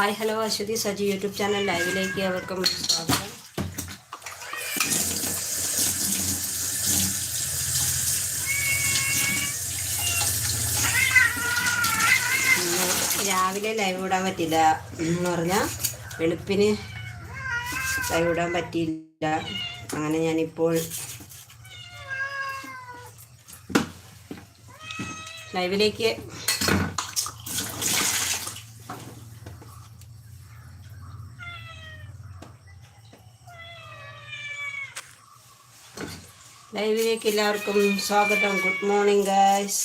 Hi hello Aswathy Saji YouTube channel ലൈവിലേക്ക് അവർക്കും സ്വാഗതം. രാവിലെ ലൈവ് ഇടാൻ പറ്റില്ല എന്ന് പറഞ്ഞാൽ വെളുപ്പിന് ലൈവ് ഇടാൻ പറ്റിയില്ല. അങ്ങനെ ഞാനിപ്പോൾ ലൈവിലേക്ക് ലൈവിലേക്ക് എല്ലാവർക്കും സ്വാഗതം. ഗുഡ് മോർണിംഗ് ഗായ്സ്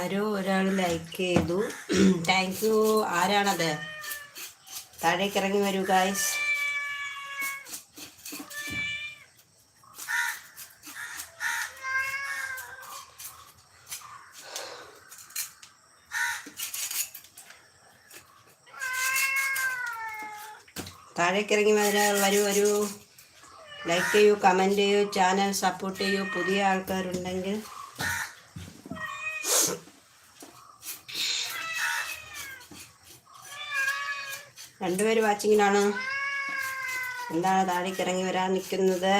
ആരോ ഒരാൾ ലൈക്ക് ചെയ്തു. താങ്ക് യു ആരാണത്? താഴേക്ക് ഇറങ്ങി വരൂ ഗായ്സ് താഴേക്ക് ഇറങ്ങി വരാ വരൂ ലൈക്ക് ചെയ്യൂ കമന്റ് ചെയ്യൂ ചാനൽ സപ്പോർട്ട് ചെയ്യൂ. പുതിയ ആൾക്കാരുണ്ടെങ്കിൽ രണ്ടുപേര് വാച്ചിങ്ങിലാണ്. എന്താണ് താഴേക്ക് ഇറങ്ങി വരാൻ നിൽക്കുന്നത്?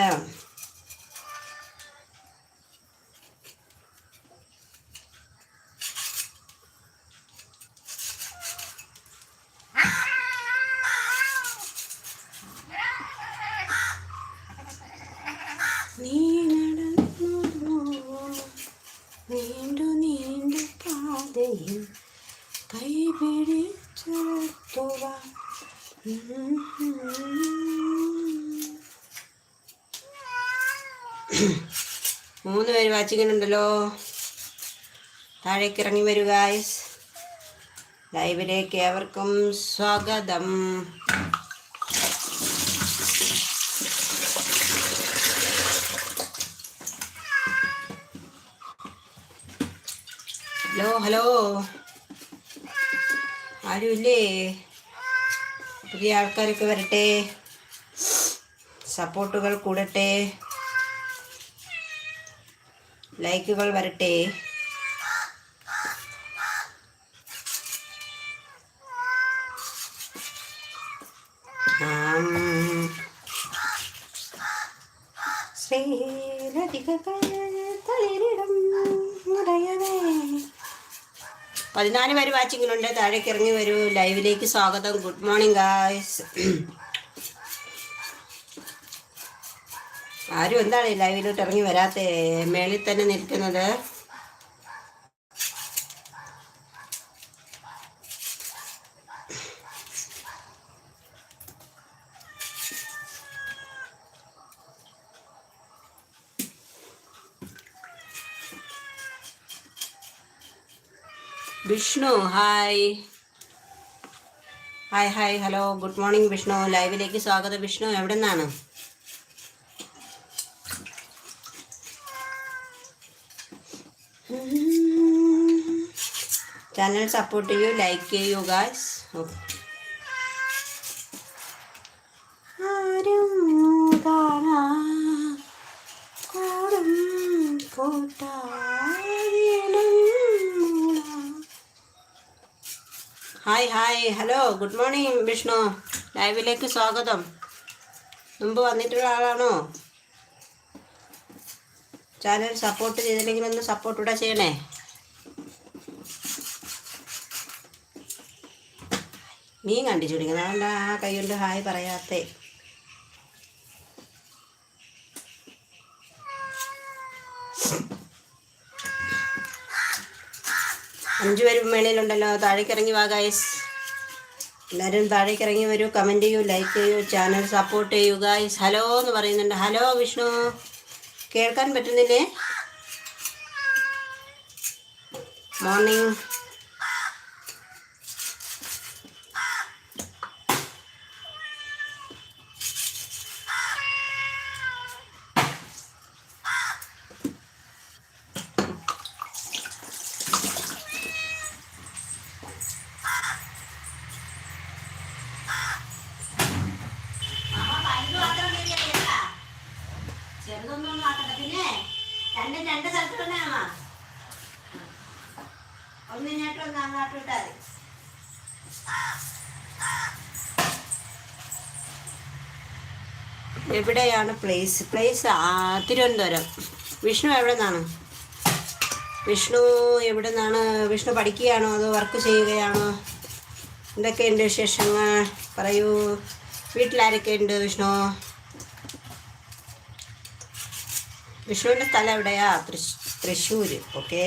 നീണ്ടു നീണ്ടു പാതയിൽ കൈപിടിച്ചെത്തുവാൻ മൂന്ന് പേര് വാച്ചിങ്ങനുണ്ടല്ലോ താഴേക്ക് ഇറങ്ങി വരൂ ഗായ്സ് ലൈവിലേക്ക് ഏവർക്കും സ്വാഗതം. Hello hello. ആരുമില്ലേ? പുതിയ ആൾക്കാരൊക്കെ വരട്ടെ. സപ്പോർട്ടുകൾ കൂടട്ടെ. ലൈക്കുകൾ വരട്ടെ. ശ്രീ തളിരിടം പതിനാല് പേര് വാച്ചിങ്ങിലുണ്ട്. താഴേക്ക് ഇറങ്ങി വരൂ. ലൈവിലേക്ക് സ്വാഗതം. Good morning guys. ആരും എന്താണ് ലൈവിലോട്ട് ഇറങ്ങി വരാത്ത മേളിൽ തന്നെ നിൽക്കുന്നത്. Vishnu hi hi hi hello good morning Vishnu. ലൈവിലേക്ക് സ്വാഗതം വിഷ്ണു. എവിടെ നിന്നാണ് ചാനൽ സപ്പോർട്ട് ചെയ്യൂ ലൈക്ക് ചെയ്യൂ ഗായ്സ് കൂട്ടാ hi hi hello good morning Vishnu ലൈവിലേക്ക് സ്വാഗതം. മുമ്പ് വന്നിട്ടുള്ള ആളാണോ? ചാനൽ സപ്പോർട്ട് ചെയ്തില്ലെങ്കിൽ ഒന്ന് സപ്പോർട്ട് കൂടെ ചെയ്യണേ. മീൻ കണ്ടിച്ചു കൊടുക്കുന്നത് അതുകൊണ്ട് ആ കൈ കൊണ്ട് ഹായ് പറയാത്തേ. അഞ്ചു പേരും മേളിലുണ്ടല്ലോ. താഴേക്ക് ഇറങ്ങി വാ ഗായ്സ് എല്ലാവരും താഴേക്ക് ഇറങ്ങി വരൂ. കമന്റ് ചെയ്യൂ ലൈക്ക് ചെയ്യൂ ചാനൽ സപ്പോർട്ട് ചെയ്യൂ ഗായ്സ് ഹലോ എന്ന് പറയുന്നുണ്ട്. ഹലോ വിഷ്ണു. കേൾക്കാൻ പറ്റുന്നില്ലേ? മോർണിംഗ് എവിടെയാണ് പ്ലേസ് പ്ലേസ് തിരുവനന്തപുരം. വിഷ്ണു എവിടെ നിന്നാണ് വിഷ്ണു എവിടെ നിന്നാണ് വിഷ്ണു പഠിക്കുകയാണോ അതോ വർക്ക് ചെയ്യുകയാണോ? എന്തൊക്കെയുണ്ട് വിശേഷങ്ങൾ? പറയൂ. വീട്ടിലാരൊക്കെയുണ്ട് വിഷ്ണു? വിഷ്ണുവിന്റെ സ്ഥലം എവിടെയാ? തൃശ് തൃശ്ശൂർ ഓക്കെ.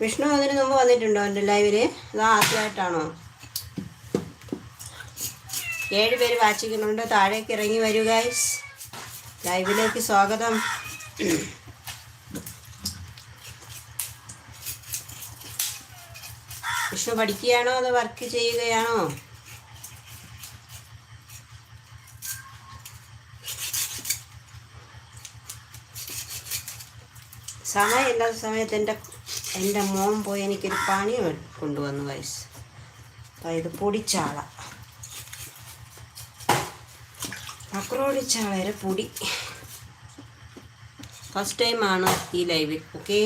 വിഷ്ണു അതിന് മുമ്പ് വന്നിട്ടുണ്ടോ എന്റെ ലൈവിൽ അത് ആദ്യമായിട്ടാണോ? ഏഴ് പേര് വാച്ചിക്കുന്നുണ്ട് താഴേക്ക് ഇറങ്ങി വരൂ ഗൈസ് ലൈവിലേക്ക് സ്വാഗതം. വിഷ്ണു പഠിക്കുകയാണോ അതോ വർക്ക് ചെയ്യുകയാണോ? സമയം എല്ലാ സമയത്ത് എന്റെ എന്റെ മോൻ പോയി എനിക്കൊരു പണി കൊണ്ടുവന്നു വയസ്സ് അതായത് പൊടിച്ചാള അക്രോടിച്ചാളയുടെ പൊടി ഫസ്റ്റ് ടൈമാണ് ഈ ലൈവിൽ ഓക്കെ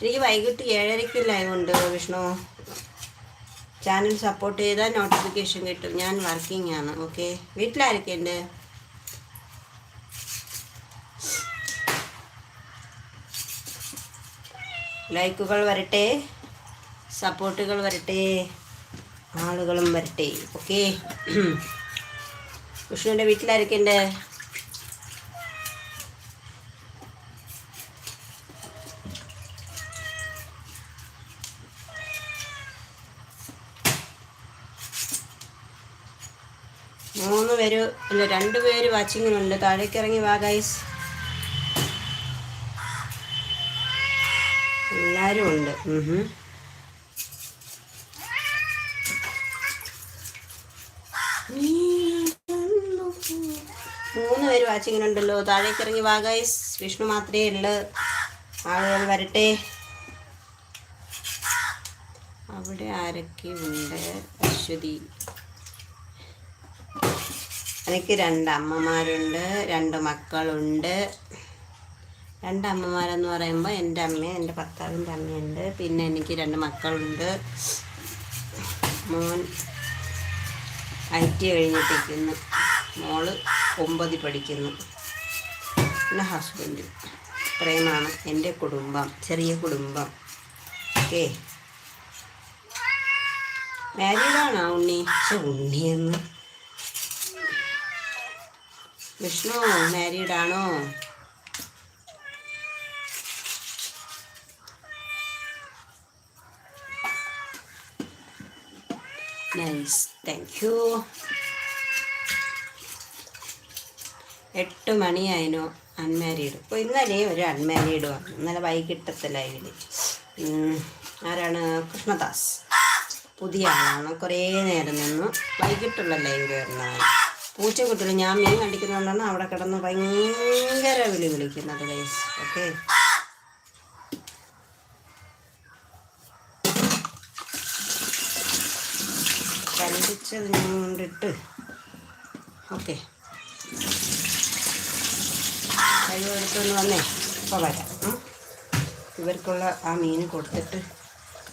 എനിക്ക് വൈകിട്ട് ഏഴരയ്ക്ക് ലൈവ് ഉണ്ട് വിഷ്ണു. ചാനൽ സപ്പോർട്ട് ചെയ്താൽ നോട്ടിഫിക്കേഷൻ കിട്ടും. ഞാൻ വർക്കിംഗ് ആണ്. ഓക്കെ വീട്ടിലാരൊക്കെ ഉണ്ട്? ലൈക്കുകൾ വരട്ടെ. സപ്പോർട്ടുകൾ വരട്ടെ. ആളുകളും വരട്ടെ. ഓക്കെ വിഷ്ണുവിന്റെ വീട്ടിലായിരിക്കും മൂന്ന് പേര് അല്ല രണ്ട് പേര് വാച്ചിങ്ങിനുണ്ട് താഴേക്ക് ഇറങ്ങി വാ ഗൈസ് എല്ലാവരും ഉണ്ട്. ഉം ഉണ്ടല്ലോ താഴേക്ക് ഇറങ്ങി വാ ഗൈസ് വിഷ്ണു മാത്രമേ ഉള്ളു. ആളുകൾ വരട്ടെ. അവിടെ ആരൊക്കെ ഉണ്ട്? അശ്വതി. എനിക്ക് രണ്ട് അമ്മമാരുണ്ട് രണ്ട് മക്കളുണ്ട്. രണ്ട് അമ്മമാരെന്ന് പറയുമ്പോൾ എന്റെ അമ്മയും എന്റെ ഭർത്താവിന്റെ അമ്മയുണ്ട് പിന്നെ എനിക്ക് രണ്ട് മക്കളുണ്ട്. മോൻ ഐ ടി കഴിഞ്ഞിട്ടിരിക്കുന്നു. മോൾ ഒമ്പതിൽ പഠിക്കുന്നു. എന്റെ ഹസ്ബൻഡ് പ്രേമാണ്. എന്റെ കുടുംബം ചെറിയ കുടുംബം. ഓക്കെ മാരീഡാണോ ഉണ്ണി? ഉണ്ണിയെന്ന് വിഷ്ണു മാരീഡാണോ നൈസ് താങ്ക് യു എട്ട് മണിയായിനോ അൺമാരീഡ് ഇപ്പോൾ ഇന്നലെ ഒരു അൺമാരീഡ് വന്നു. ഇന്നലെ വൈകിട്ടത്തെ ലൈവിൽ ആരാണ്? കൃഷ്ണദാസ്. പുതിയ ആളാണ്. കുറേ നേരം നിന്നു. വൈകിട്ടുള്ള ലൈവ് വരുന്നതാണ് പൂച്ചക്കുട്ടികൾ ഞാൻ മീൻ കണ്ടിക്കുന്നതുകൊണ്ടാണ് അവിടെ കിടന്ന് ഭയങ്കര വിളി വിളിക്കുന്നത് ഗൈസ് ഓക്കെ കണ്ടിച്ചത് ഓക്കെ കഴിവ് എടുത്തുകൊണ്ട് വന്നേ. ഇപ്പോൾ വരാം. ഇവർക്കുള്ള ആ മീൻ കൊടുത്തിട്ട്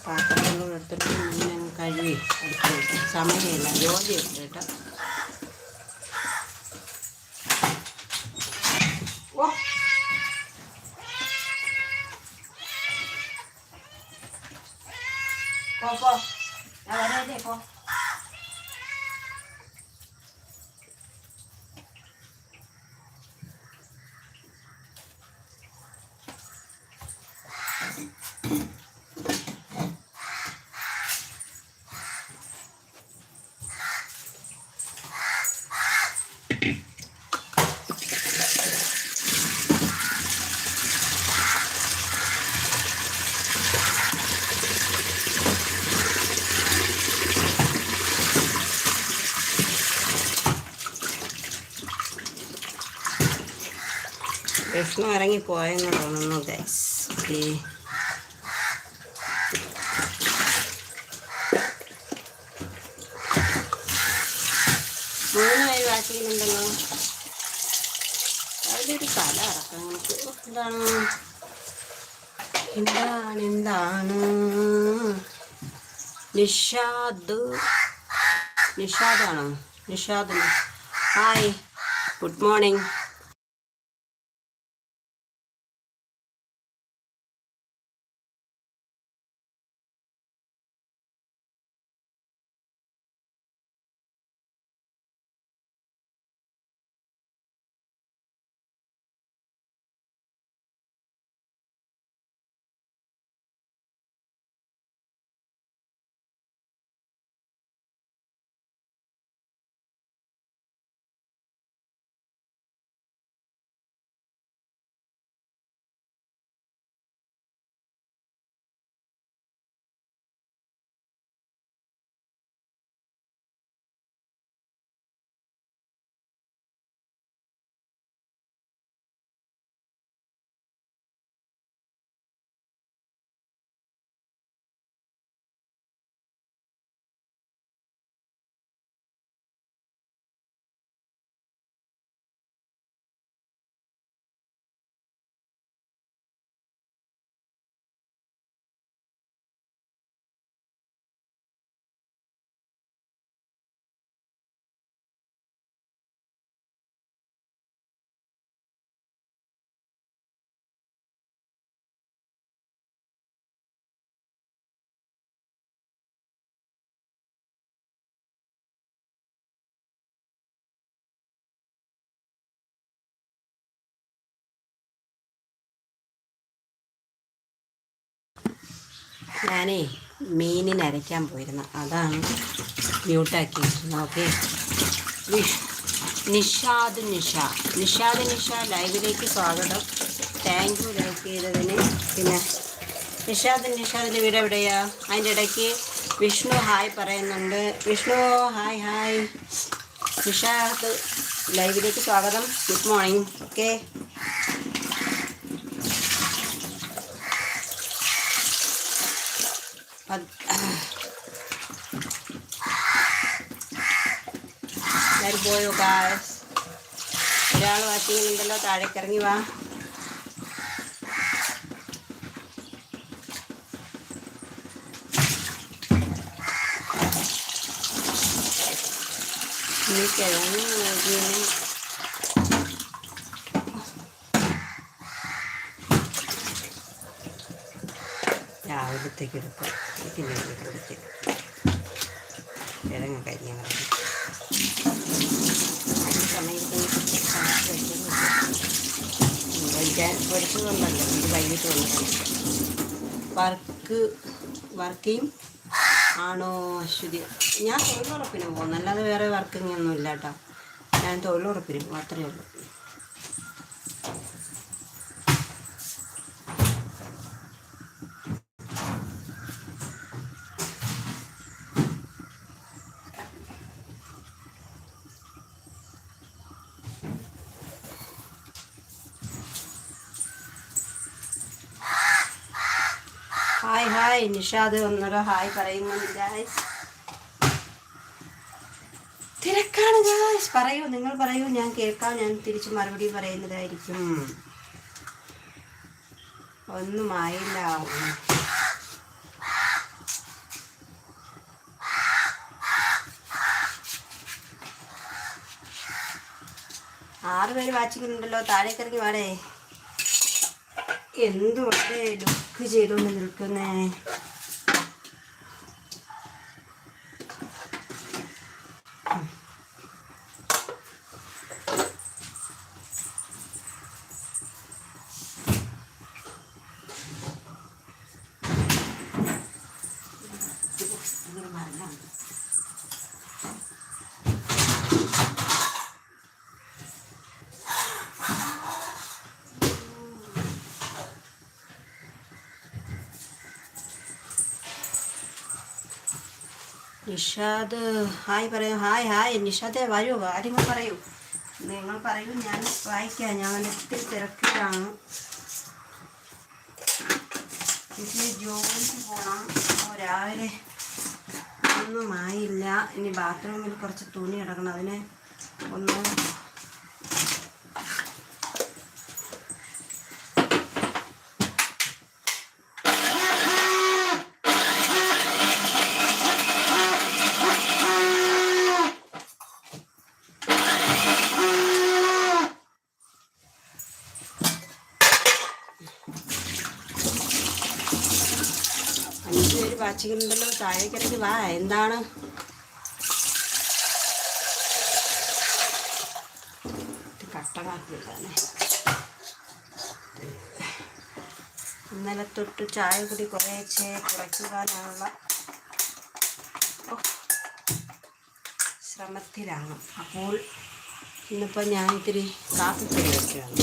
പാത്രങ്ങളും എടുത്തിട്ട് മീൻ അങ്ങ് കഴുകി എടുത്ത് സമയമില്ല സമയമില്ല. ജോലിയുണ്ട് കേട്ടോ. ഓ. പോ പോ. ഞാൻ വരാതെ പോ. വിഷ്ണു ഇറങ്ങിപ്പോയെന്ന് തോന്നുന്നു ഗൈസ് ഓക്കെ അവിടെ ഒരു കല ഇറക്കാം നമുക്ക് എന്താണ് എന്താണ് എന്താണ്? നിഷാദ്. നിഷാദാണോ? നിഷാദ്. Hi good morning. ഞാനേ മീനിന് അരയ്ക്കാൻ പോയിരുന്നു. അതാണ് മ്യൂട്ടാക്കിയിരിക്കുന്നത്. ഓക്കെ. നിഷാദ് നിഷ. നിഷാദ് നിഷ ലൈവിലേക്ക് സ്വാഗതം. താങ്ക് യു ലൈക്ക് ചെയ്തതിന്. പിന്നെ നിഷാദ് നിഷാദിന്റെ വീട് എവിടെയാ? അതിന്റെ ഇടയ്ക്ക് വിഷ്ണു ഹായ് പറയുന്നുണ്ട്. Vishnu hi hi. നിഷാദ് ലൈവിലേക്ക് സ്വാഗതം. Good morning. ഓക്കെ എല്ലാവരും പോയോ ഗാസ് ഒരാൾ വാച്ചിങ്ങുണ്ടല്ലോ താഴേക്ക് ഇറങ്ങി വാ. ഈ കിഴങ്ങ് ഇതിന് രാവിലത്തേക്ക് എടുക്കാം പിന്നെ കൊടുത്ത് കിഴങ്ങ് കരിയാൻ സമയത്ത് വർക്ക് വർക്കിങ് ആണോ അശ്വതി? ഞാൻ തൊഴിലുറപ്പിന് പോകുന്നു. അല്ലാതെ വേറെ വർക്കിംഗ് ഒന്നും ഇല്ല കേട്ടോ. ഞാൻ തൊഴിലുറപ്പിന് മാത്രമേ ഉള്ളൂ. ഹായ് നിഷാദ് ഒന്നര ഹായ് പറയുന്നുണ്ട് ഗായ്സ് തിരക്കാണ് ഗായ്സ് പറയൂ നിങ്ങൾ പറയൂ ഞാൻ കേൾക്കാം. ഞാൻ തിരിച്ചു മറുപടി പറയുന്നതായിരിക്കും. ഒന്നും ആയില്ല. ആറ് പേര് വാച്ചിങ്ങുണ്ടല്ലോ താഴേക്ക് ഇറങ്ങി വാടേ എന്തുകൊണ്ട് ലുക്ക് ചെയ്തുകൊണ്ട് നിൽക്കുന്നേ നിഷാദ് ഹായ് പറയൂ ഹായ് ഹായ്. നിഷാദേ വരൂ കാര്യങ്ങൾ പറയൂ. നിങ്ങൾ പറയൂ ഞാൻ വായിക്കാം. ഞാൻ ഒത്തിരി തിരക്കിലാണ്. ഇതിന് ജോലിക്ക് പോകണം രാവിലെ ഒന്നും ആയില്ല. ഇനി ബാത്റൂമിൽ കുറച്ച് തുണി കിടക്കണം അതിനെ ഒന്ന് ഒരു വാച്ചിങ്ങുണ്ടല്ലോ താഴേക്കിടയ്ക്ക് വാ എന്താണ്? കട്ടമാക്കിയിട്ടാണ് ഇന്നലെ തൊട്ട് ചായ കുടി കുറേശ്ശെ കുറയ്ക്കുവാനുള്ള ശ്രമത്തിലാണ്. അപ്പോൾ ഇന്നിപ്പോൾ ഞാൻ ഇത്തിരി കാപ്പി പൊടി വയ്ക്കുകയാണ്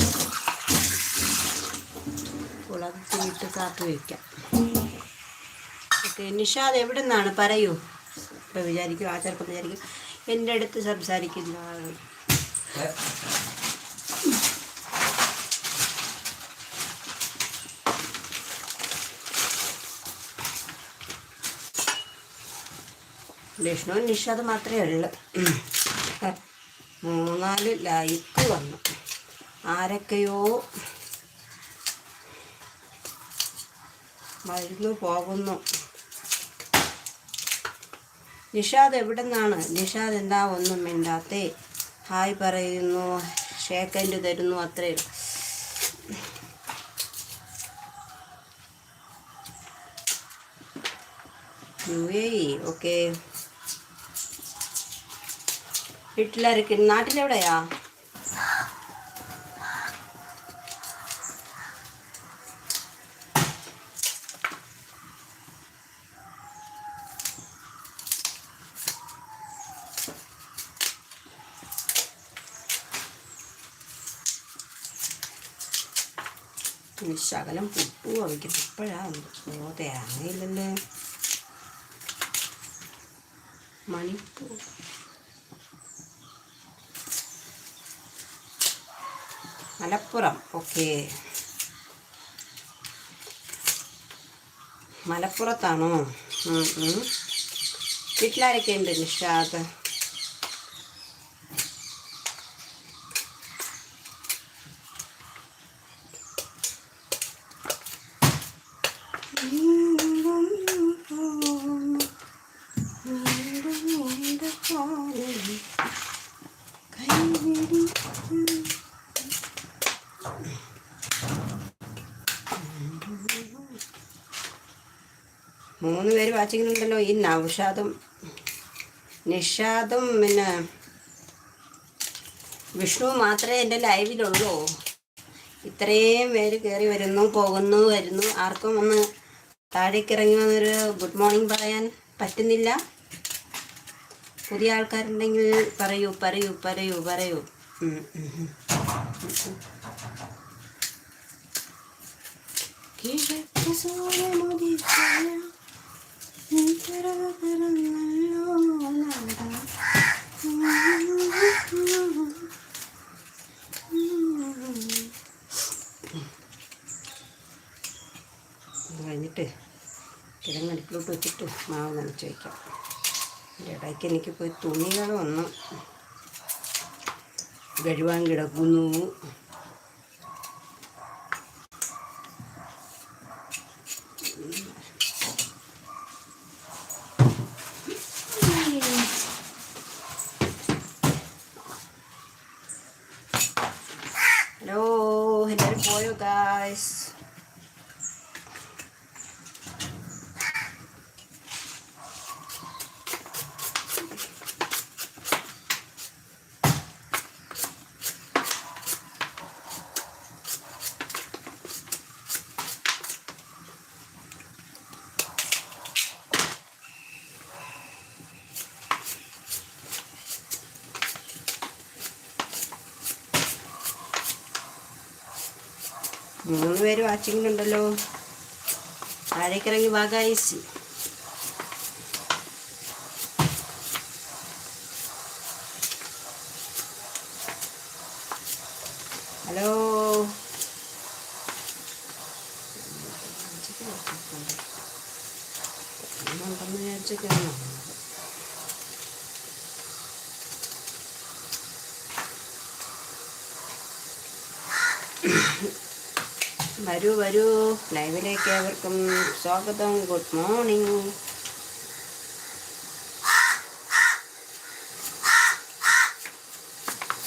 കുളത്തിലിട്ട് കാപ്പി വയ്ക്കാം ഓക്കെ നിഷാദ് എവിടെ നിന്നാണ് പറയൂ. ഇപ്പോൾ വിചാരിക്കും ആ ചെറുപ്പം വിചാരിക്കും. എന്റെ അടുത്ത് സംസാരിക്കുന്ന ആൾ വിഷ്ണു നിഷാദ് മാത്രമേ ഉള്ളൂ. മൂന്നാൽ ലൈക്ക് വന്നു. ആരൊക്കെയോ വരുന്നു പോകുന്നു. നിഷാദ് എവിടെ നിന്നാണ് നിഷാദ് എന്താ ഒന്നും മിണ്ടാത്തേ. ഹായ് പറയുന്നു. ഷേക്കൻഡ് തരുന്നു അത്രേ യു എ ഓക്കെ. വീട്ടിലായിരിക്കും നാട്ടിലെവിടെയാ? ശകലം പുട്ടു അവിക്കുന്നു ഇപ്പോഴാണ് ഓ തേങ്ങയില്ലല്ലേ. മണിപ്പൂർ മലപ്പുറം. ഓക്കെ. മലപ്പുറത്താണോ. വീട്ടിലാരൊക്കെ ഉണ്ട് നിഷാദ്? മൂന്ന് പേര് വാച്ചിങ്ങുണ്ടല്ലോ ഈ നൗഷാദും നിഷാദും പിന്നെ വിഷ്ണു മാത്രമേ എന്റെ ലൈവിലുള്ളൂ. ഇത്രയും പേര് കയറി വരുന്നു പോകുന്നു വരുന്നു. ആർക്കും ഒന്ന് താഴേക്ക് ഇറങ്ങി വന്നൊരു ഗുഡ് മോർണിംഗ് പറയാൻ പറ്റുന്നില്ല പുതിയ ആൾക്കാരുണ്ടെങ്കിൽ പറയൂ പറയൂ പറയൂ പറയൂ. കിഴക്ക് സൂര്യനുദിച്ചായ വെച്ചിട്ട് മാവ് നനച്ച് വയ്ക്കാം. ഇടയ്ക്ക് എനിക്ക് പോയി തുണികൾ ഒന്ന് കഴുവാൻ കിടക്കുന്നു ഹലോ എല്ലാവരും പോയോ ഗായ്സ് മൂന്ന് പേര് വാച്ചിങ്ങിനുണ്ടല്ലോ താഴേക്കിറങ്ങി വാ ഗൈസ് ഹലോ ഉണ്ടെന്ന് വിചാരിച്ചൊക്കെയാണോ വരൂ വരൂ. ലൈവിലേക്ക് ഏവർക്കും സ്വാഗതം. Good morning.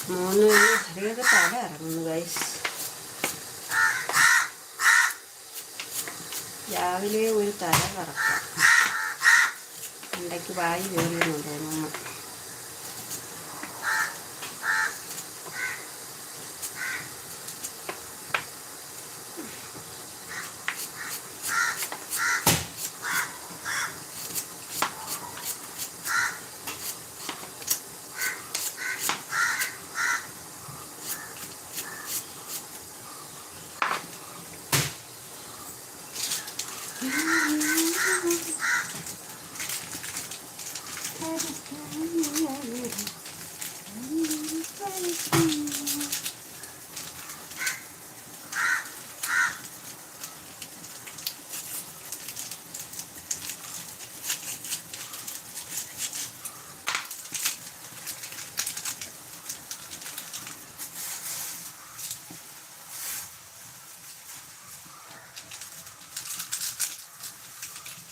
മൂന്ന് ഹരിയൊക്കെ തല ഇറങ്ങുന്നു ഗൈസ് രാവിലെ ഒരു തല കറക്കാം. ഇടയ്ക്ക് വായി കയറിയെന്ന് തോന്നുന്നു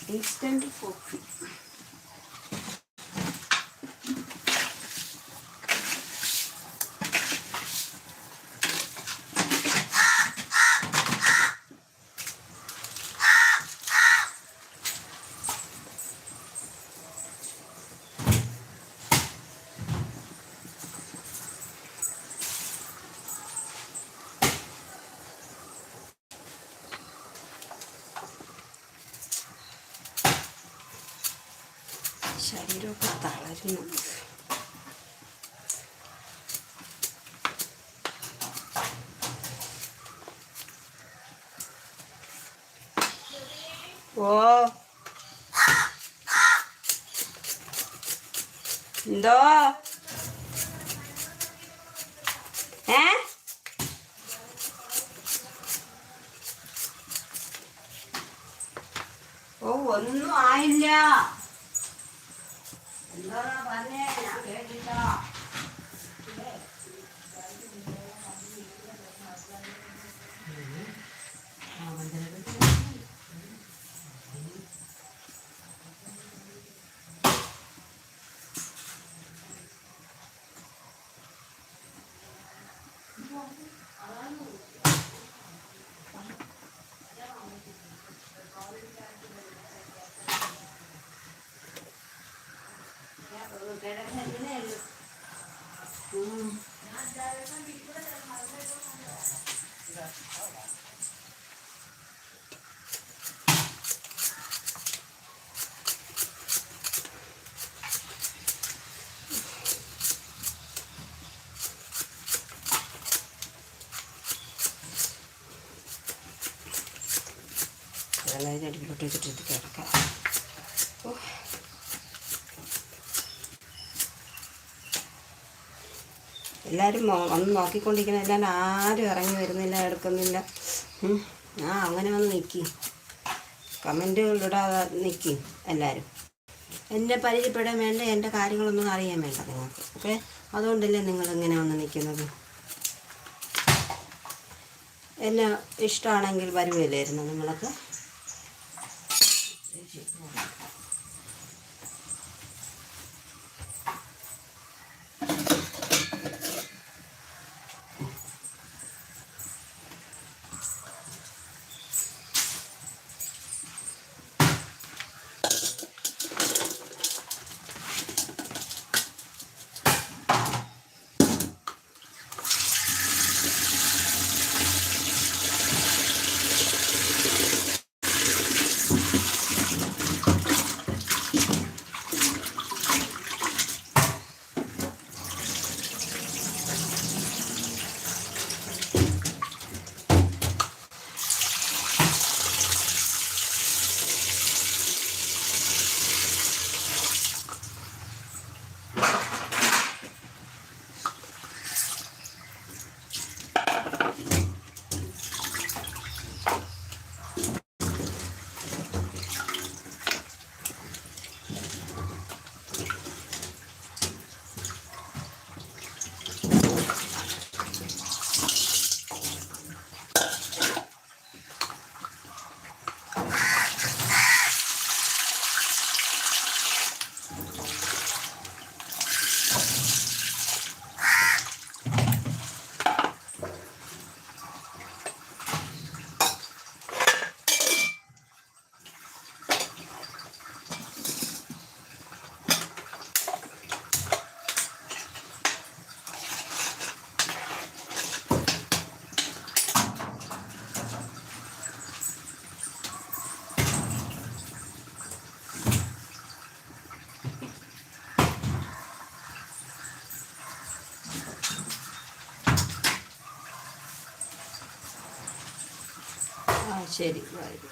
instant coffee. ശരീരമൊക്കെ തളരുന്നു ഓ എന്തോ ഏ ഓ ഒന്നും ആയില്ല എന്താ പറഞ്ഞേ ഞാൻ കേട്ടില്ല അതായത് അടിയിലോട്ട് വെച്ചിട്ട് ഇത് കിടക്കാം. എല്ലാവരും വന്ന് നോക്കിക്കൊണ്ടിരിക്കുന്ന എല്ലാവരും ആരും ഇറങ്ങി വരുന്നില്ല എടുക്കുന്നില്ല. ആ അങ്ങനെ വന്ന് നിൽക്കി കമന്റുകളിടാതെ നിൽക്കി എല്ലാവരും എന്നെ പരിചയപ്പെടാൻ വേണ്ട എന്റെ കാര്യങ്ങളൊന്നും അറിയാൻ വേണ്ട നിങ്ങൾക്ക് ഓക്കെ? അതുകൊണ്ടല്ലേ നിങ്ങൾ ഇങ്ങനെ വന്ന് നിൽക്കുന്നത്. എന്നെ ഇഷ്ടമാണെങ്കിൽ വരുമല്ലായിരുന്നു നിങ്ങളൊക്കെ. shady, right.